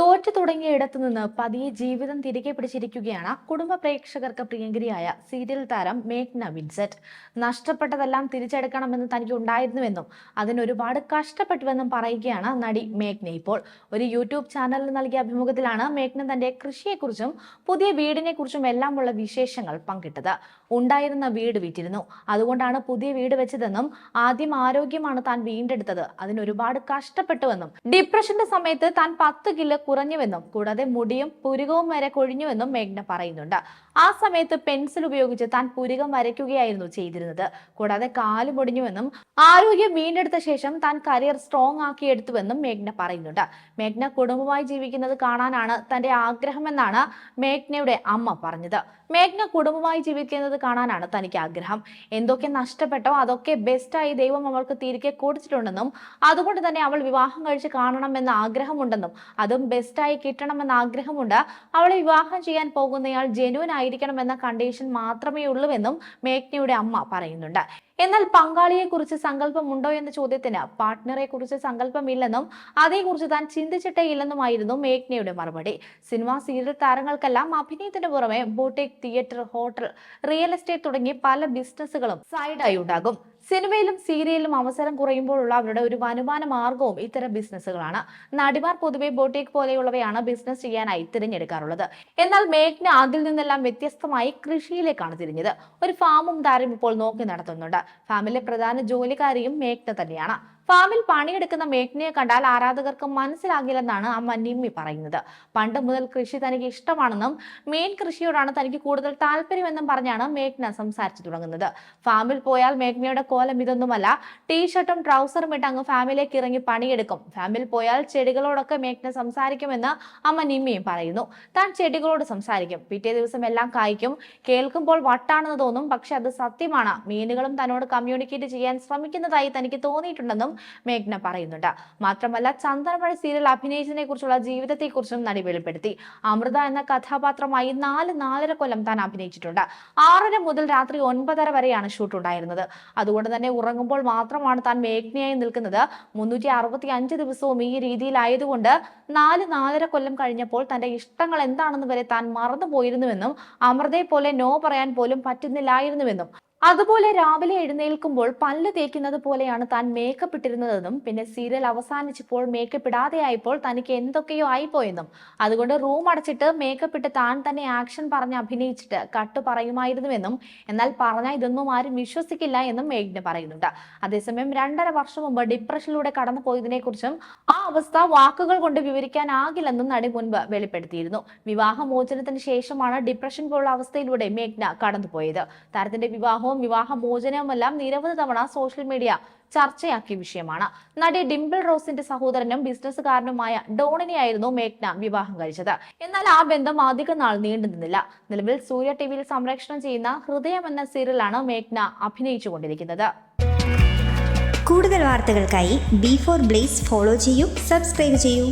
Tô തോറ്റു തുടങ്ങിയ ഇടത്തു നിന്ന് പതിയെ ജീവിതം തിരികെ പിടിച്ചിരിക്കുകയാണ് കുടുംബ പ്രേക്ഷകർക്ക് പ്രിയങ്കരിയായ സീരിയൽ താരം മേഘ്ന വിൻസെറ്റ് നഷ്ടപ്പെട്ടതെല്ലാം തിരിച്ചെടുക്കണമെന്ന് തനിക്ക് ഉണ്ടായിരുന്നുവെന്നും അതിനൊരുപാട് കഷ്ടപ്പെട്ടുവെന്നും പറയുകയാണ് നടി മേഘ്ന ഇപ്പോൾ. ഒരു യൂട്യൂബ് ചാനലിൽ നൽകിയ അഭിമുഖത്തിലാണ് മേഘ്ന തന്റെ കൃഷിയെക്കുറിച്ചും പുതിയ വീടിനെ കുറിച്ചും എല്ലാമുള്ള വിശേഷങ്ങൾ പങ്കിട്ടത്. ഉണ്ടായിരുന്ന വീട് വിറ്റിരുന്നു. അതുകൊണ്ടാണ് പുതിയ വീട് വെച്ചതെന്നും ആദ്യം ആരോഗ്യമാണ് താൻ വീണ്ടെടുത്തത് അതിനൊരുപാട് കഷ്ടപ്പെട്ടുവെന്നും. ഡിപ്രഷന്റെ സമയത്ത് താൻ പത്ത് കിലോ കുറഞ്ഞുവെന്നും കൂടാതെ മുടിയും പുരുകവും വരെ കൊഴിഞ്ഞുവെന്നും മേഘ്ന പറയുന്നുണ്ട്. ആ സമയത്ത് പെൻസിൽ ഉപയോഗിച്ച് താൻ പുരുകം വരയ്ക്കുകയായിരുന്നു ചെയ്തിരുന്നത്. കൂടാതെ കാൽ മുടിഞ്ഞുവെന്നും ആരോഗ്യം വീണ്ടെടുത്ത ശേഷം താൻ കരിയർ സ്ട്രോങ് ആക്കിയെടുത്തുവെന്നും മേഘ്ന പറയുന്നുണ്ട്. മേഘ്ന കുടുംബമായി ജീവിക്കുന്നത് കാണാനാണ് തന്റെ ആഗ്രഹമെന്നാണ് മേഘ്നയുടെ അമ്മ പറഞ്ഞത്. മേഘ്ന കുടുംബമായി ജീവിക്കുന്നത് കാണാനാണ് തനിക്ക് ആഗ്രഹം. എന്തൊക്കെ നഷ്ടപ്പെട്ടോ അതൊക്കെ ബെസ്റ്റായി ദൈവം അവൾക്ക് തിരികെ കൊടുത്തിട്ടുണ്ടെന്നും അതുകൊണ്ട് തന്നെ അവൾ വിവാഹം കഴിച്ച് കാണണമെന്ന ആഗ്രഹമുണ്ടെന്നും അതും ബെസ്റ്റായി കിട്ടണമെന്ന ആഗ്രഹമുണ്ട്. അവളെ വിവാഹം ചെയ്യാൻ പോകുന്നയാൾ ജെനുവൻ ആയിരിക്കണമെന്ന കണ്ടീഷൻ മാത്രമേ ഉള്ളൂവെന്നും മേഘ്നയുടെ അമ്മ പറയുന്നുണ്ട്. എന്നാൽ പങ്കാളിയെ കുറിച്ച് സങ്കല്പമുണ്ടോ എന്ന ചോദ്യത്തിന് പാർട്ട്ണറെ കുറിച്ച് സങ്കല്പമില്ലെന്നും അതേക്കുറിച്ച് താൻ ചിന്തിച്ചിട്ടേ ഇല്ലെന്നുമായിരുന്നു മേഘ്നയുടെ മറുപടി. സിനിമ സീരിയൽ താരങ്ങൾക്കെല്ലാം അഭിനയത്തിന്റെ പുറമെ boutique theatre hotel real estate തുടങ്ങി പല ബിസിനസ്സുകളും സൈഡായി ഉണ്ടാകും. സിനിമയിലും സീരിയലിലും അവസരം കുറയുമ്പോഴുള്ള അവരുടെ ഒരു വരുമാന മാർഗവും ഇത്തരം ബിസിനസ്സുകളാണ്. നടിമാർ പൊതുവെ ബോട്ടിക് പോലെയുള്ളവയാണ് ബിസിനസ് ചെയ്യാനായി തിരഞ്ഞെടുക്കാറുള്ളത്. എന്നാൽ മേഘ്ന അതിൽ നിന്നെല്ലാം വ്യത്യസ്തമായി കൃഷിയിലേക്കാണ് തിരിഞ്ഞത്. ഒരു ഫാമും താരം ഇപ്പോൾ നോക്കി നടത്തുന്നുണ്ട്. ഫാമിലെ പ്രധാന ജോലിക്കാരിയും മേഘ്ന തന്നെയാണ്. ഫാമിൽ പണിയെടുക്കുന്ന മേഘ്നയെ കണ്ടാൽ ആരാധകർക്ക് മനസ്സിലാകില്ലെന്നാണ് അമ്മ നിമ്മി പറയുന്നത്. പണ്ട് മുതൽ കൃഷി തനിക്ക് ഇഷ്ടമാണെന്നും മീൻ കൃഷിയോടാണ് തനിക്ക് കൂടുതൽ താല്പര്യമെന്നും പറഞ്ഞാണ് മേഘ്ന സംസാരിച്ചു തുടങ്ങുന്നത്. ഫാമിൽ പോയാൽ മേഘ്നയുടെ കോലം ഇതൊന്നുമല്ല. ടീഷർട്ടും ട്രൗസറും ഇട്ട് അങ്ങ് ഫാമിലേക്ക് ഇറങ്ങി പണിയെടുക്കും. ഫാമിൽ പോയാൽ ചെടികളോടൊക്കെ മേഘ്ന സംസാരിക്കുമെന്ന് അമ്മ നിമ്മിയും പറയുന്നു. താൻ ചെടികളോട് സംസാരിക്കും. പിറ്റേ ദിവസം എല്ലാം കായ്ക്കും. കേൾക്കുമ്പോൾ വട്ടാണെന്ന് തോന്നും. പക്ഷെ അത് സത്യമാണ്. മീനുകളും തന്നോട് കമ്മ്യൂണിക്കേറ്റ് ചെയ്യാൻ ശ്രമിക്കുന്നതായി തനിക്ക് തോന്നിയിട്ടുണ്ടെന്നും മേഘ്ന പറയുന്നുണ്ട്. മാത്രമല്ല ചന്ദനമഴ സീരിയൽ അഭിനയിച്ചതിനെ കുറിച്ചുള്ള ജീവിതത്തെക്കുറിച്ചും നടി വെളിപ്പെടുത്തി. അമൃത എന്ന കഥാപാത്രമായി നാല് നാലര കൊല്ലം താൻ അഭിനയിച്ചിട്ടുണ്ട്. ആറര മുതൽ രാത്രി ഒൻപതര വരെയാണ് ഷൂട്ട് ഉണ്ടായിരുന്നത്. അതുകൊണ്ട് തന്നെ ഉറങ്ങുമ്പോൾ മാത്രമാണ് താൻ മേഘ്നയായി നിൽക്കുന്നത്. മുന്നൂറ്റി അറുപത്തി അഞ്ച് ദിവസവും ഈ രീതിയിലായതുകൊണ്ട് നാല് നാലര കൊല്ലം കഴിഞ്ഞപ്പോൾ തന്റെ ഇഷ്ടങ്ങൾ എന്താണെന്ന് വരെ താൻ മറന്നുപോയിരുന്നുവെന്നും അമൃതയെ പോലെ നോ പറയാൻ പോലും പറ്റുന്നില്ലായിരുന്നുവെന്നും അതുപോലെ രാവിലെ എഴുന്നേൽക്കുമ്പോൾ പല്ല് തേക്കുന്നത് പോലെയാണ് താൻ മേക്കപ്പ് ഇട്ടിരുന്നതെന്നും പിന്നെ സീരിയൽ അവസാനിച്ചപ്പോൾ മേക്കപ്പ് ഇടാതെയായപ്പോൾ തനിക്ക് എന്തൊക്കെയോ ആയിപ്പോയെന്നും. അതുകൊണ്ട് റൂം അടച്ചിട്ട് മേക്കപ്പ് ഇട്ട് താൻ തന്നെ ആക്ഷൻ പറഞ്ഞ് അഭിനയിച്ചിട്ട് കട്ട് പറയുമായിരുന്നുവെന്നും എന്നാൽ പറഞ്ഞാൽ ഇതൊന്നും ആരും വിശ്വസിക്കില്ല എന്നും മേഘ്ന പറയുന്നുണ്ട്. അതേസമയം രണ്ടര വർഷം മുമ്പ് ഡിപ്രഷനിലൂടെ കടന്നു പോയതിനെക്കുറിച്ചും ആ അവസ്ഥ വാക്കുകൾ കൊണ്ട് വിവരിക്കാനാകില്ലെന്നും നടി മുൻപ് വെളിപ്പെടുത്തിയിരുന്നു. വിവാഹമോചനത്തിന് ശേഷമാണ് ഡിപ്രഷൻ പോലുള്ള അവസ്ഥയിലൂടെ മേഘ്ന കടന്നുപോയത്. താരത്തിന്റെ വിവാഹവും വിവാഹമോചനവുമെല്ലാം നിരവധി തവണ സോഷ്യൽ മീഡിയ ചർച്ചയാക്കിയ വിഷയമാണ്. നടി ഡിംപിൾ റോസിന്റെ സഹോദരനും ബിസിനസ്സുകാരനുമായ ഡോണിനെയായിരുന്നു മേഘ്ന വിവാഹം കഴിച്ചത്. എന്നാൽ ആ ബന്ധം അധിക നാൾ നീണ്ടു നിന്നില്ല. നിലവിൽ സൂര്യ ടിവിയിൽ സംരക്ഷണം ചെയ്യുന്ന ഹൃദയം എന്ന സീരിയലാണ് മേഘ്ന അഭിനയിച്ചുകൊണ്ടിരിക്കുന്നത്. കൂടുതൽ വാർത്തകൾക്കായി ബി ഫോർ ബ്ലേസ് ഫോളോ ചെയ്യൂ സബ്സ്ക്രൈബ് ചെയ്യൂ.